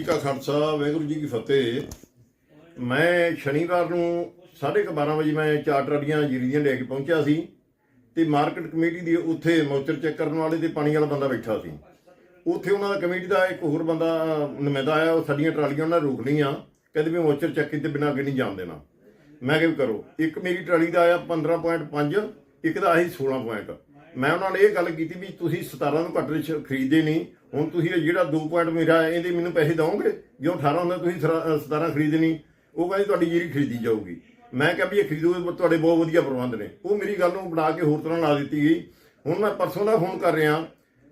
ਜੀ ਕਾ ਖਾਲਸਾ, ਵਾਹਿਗੁਰੂ ਜੀ ਕੀ ਫਤਿਹ। ਮੈਂ ਸ਼ਨੀਵਾਰ ਨੂੰ 12:30 ਵਜੇ ਮੈਂ ਚਾਰ ਟਰਾਲੀਆਂ ਜੀਰੀ ਦੀਆਂ ਲੈ ਕੇ ਪਹੁੰਚਿਆ ਸੀ ਤੇ ਮਾਰਕੀਟ ਕਮੇਟੀ ਦੀ ਉੱਥੇ ਮੌਚਰ ਚੈੱਕ ਕਰਨ ਵਾਲੇ ਤੇ ਪਾਣੀ ਵਾਲਾ ਬੰਦਾ ਬੈਠਾ ਸੀ। ਉੱਥੇ ਉਹਨਾਂ ਦਾ ਕਮੇਟੀ ਦਾ ਇੱਕ ਹੋਰ ਬੰਦਾ, ਨੁਮਾਇੰਦਾ ਆਇਆ, ਉਹ ਸਾਡੀਆਂ ਟਰਾਲੀਆਂ ਉਹਨਾਂ ਨੇ ਰੋਕ ਲਈਆਂ। ਕਹਿੰਦੇ ਵੀ ਮੌਚਰ ਚੈੱਕ ਕੀਤੇ ਬਿਨਾਂ ਅੱਗੇ ਨਹੀਂ ਜਾਣ ਦੇਣਾ। ਮੈਂ ਕਿਹਾ ਕਰੋ। ਇੱਕ ਮੇਰੀ ਟਰਾਲੀ ਦਾ ਆਇਆ 15.5 ਇੱਕ ਦਾ ਆਹੀ 16 ਪੁਆਇੰਟ ਮੈਂ ਉਹਨਾਂ ਨਾਲ ਇਹ ਗੱਲ ਕੀਤੀ ਵੀ ਤੁਸੀਂ 17 ਨੂੰ ਘੱਟ ਖਰੀਦੇ ਨਹੀਂ ਹੁਣ ਤੁਸੀਂ ਇਹ ਜਿਹੜਾ 2 ਪੁਆਇੰਟ ਮੇਰਾ ਇਹਦੇ ਮੈਨੂੰ ਪੈਸੇ ਦਵੋਗੇ ਜੋ 18 ਹੁੰਦਾ ਤੁਸੀਂ 17 ਖਰੀਦਣੀ ਉਹ ਕਹਿੰਦੇ ਤੁਹਾਡੀ ਜਿਹੜੀ ਖਰੀਦੀ ਜਾਊਗੀ। ਮੈਂ ਕਿਹਾ ਵੀ ਇਹ ਖਰੀਦੋ ਤੁਹਾਡੇ ਬਹੁਤ ਵਧੀਆ ਪ੍ਰਬੰਧ ਨੇ। ਉਹ ਮੇਰੀ ਗੱਲ ਨੂੰ ਬਣਾ ਕੇ ਹੋਰ ਤਰ੍ਹਾਂ ਲਾ ਦਿੱਤੀ ਗਈ। ਹੁਣ ਮੈਂ ਪਰਸੋਂ ਦਾ ਫੋਨ ਕਰ ਰਿਹਾ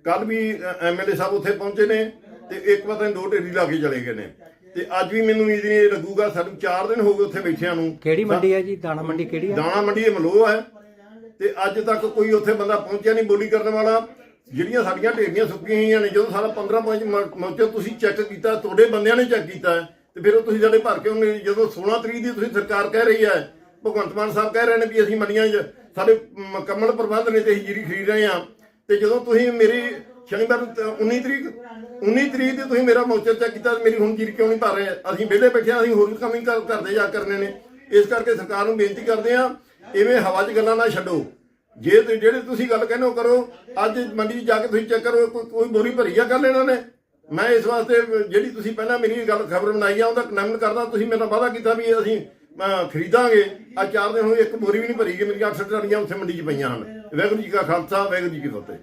ਕੱਲ ਵੀ ਐਮਐਲਏ ਸਾਹਿਬ ਉੱਥੇ ਪਹੁੰਚੇ ਨੇ ਤੇ ਇੱਕ ਨਹੀਂ ਦੋ ਢੇਰੀ ਲਾ ਕੇ ਚਲੇ ਗਏ ਨੇ। ਤੇ ਅੱਜ ਵੀ ਮੈਨੂੰ ਉਮੀਦ ਨਹੀਂ ਲੱਗੂਗਾ ਸਾਨੂੰ 4 ਦਿਨ ਹੋ ਗਏ ਉੱਥੇ ਬੈਠਿਆਂ ਨੂੰ। ਕਿਹੜੀ ਮੰਡੀ ਹੈ ਜੀ? ਦਾਣਾ ਮੰਡੀ ਕਿਹੜੀ ਹੈ? ਦਾਣਾ ਮੰਡੀ ਇਹ ਮਲੋਹ ਹੈ। ਤੇ ਅੱਜ ਤੱਕ ਕੋਈ ਉੱਥੇ ਬੰਦਾ ਪਹੁੰਚਿਆ ਨਹੀਂ ਬੋਲੀ ਕਰਨ ਵਾਲਾ। ਜਿਹੜੀਆਂ ਸਾਡੀਆਂ ਢੇਰੀਆਂ ਸੁੱਕੀਆਂ ਹੋਈਆਂ ਨੇ, ਜਦੋਂ ਸਾਡਾ 15 ਮੌਕੇ ਤੁਸੀਂ ਚੈੱਕ ਕੀਤਾ, ਤੁਹਾਡੇ ਬੰਦਿਆਂ ਨੇ ਚੈੱਕ ਕੀਤਾ, ਤੇ ਫਿਰ ਉਹ ਤੁਸੀਂ ਸਾਡੇ ਭਰ ਕੇ ਉਹਨੇ ਜਦੋਂ 16 ਤਰੀਕ ਦੀ ਤੁਸੀਂ ਸਰਕਾਰ ਕਹਿ ਰਹੀ ਹੈ, ਭਗਵੰਤ ਮਾਨ ਸਾਹਿਬ ਕਹਿ ਰਹੇ ਨੇ ਵੀ ਅਸੀਂ ਮੰਡੀਆਂ 'ਚ ਸਾਡੇ ਮੁਕੰਮਲ ਪ੍ਰਬੰਧ ਨੇ ਤੇ ਅਸੀਂ ਜੀਰੀ ਖਰੀਦ ਰਹੇ ਹਾਂ। ਤੇ ਜਦੋਂ ਤੁਸੀਂ ਮੇਰੀ ਸ਼ਨੀਵਾਰ ਨੂੰ 19 ਤਰੀਕ 19 ਤਰੀਕ ਦੀ ਤੁਸੀਂ ਮੇਰਾ ਮੌਚਰ ਚੈੱਕ ਕੀਤਾ ਤੇ ਮੇਰੀ ਹੁਣ ਜੀਰੀ ਕਿਉਂ ਨਹੀਂ ਭਰ ਰਹੇ? ਅਸੀਂ ਵਿਹਲੇ ਬੈਠੇ ਹਾਂ, ਅਸੀਂ ਹੋਰ ਵੀ ਕੰਮ ਹੀ ਕਰਦੇ ਜਾ ਕਰਨੇ ਨੇ। ਇਸ ਕਰਕੇ ਸਰਕਾਰ ਨੂੰ ਬੇਨਤੀ ਕਰਦੇ ਹਾਂ ਇਵੇਂ ਹਵਾ 'ਚ ਗੱਲਾਂ ਨਾ ਛੱਡੋ। ਜੇ ਤੇ, ਜਿਹੜੇ ਤੁਸੀਂ ਗੱਲ ਕਹਿੰਦੇ ਹੋ, ਕਰੋ। ਅੱਜ ਮੰਡੀ 'ਚ ਜਾ ਕੇ ਤੁਸੀਂ ਚੈੱਕ ਕਰੋ, ਕੋਈ ਕੋਈ ਬੋਰੀ ਭਰੀ ਆ ਗੱਲ ਇਹਨਾਂ ਨੇ। ਮੈਂ ਇਸ ਵਾਸਤੇ ਜਿਹੜੀ ਤੁਸੀਂ ਪਹਿਲਾਂ ਮੇਰੀ ਗੱਲ ਖਬਰ ਬਣਾਈ ਆ, ਉਹਦਾ ਕਨੈਕਟ ਕਰਦਾ, ਤੁਸੀਂ ਮੇਰਾ ਵਾਅਦਾ ਕੀਤਾ ਵੀ ਅਸੀਂ ਖਰੀਦਾਂਗੇ। ਆ ਚਾਰ ਦਿਨ ਹੋਏ, ਇੱਕ ਬੋਰੀ ਵੀ ਨਹੀਂ ਭਰੀ ਗਈ ਮੇਰੀਆਂ 8 ਟਰਾਲੀਆਂ ਉੱਥੇ ਮੰਡੀ 'ਚ ਪਈਆਂ ਹਨ। ਵਾਹਿਗੁਰੂ ਜੀ ਕਾ ਖਾਲਸਾ, ਵਾਹਿਗੁਰੂ ਜੀ ਕੀ ਫਤਿਹ।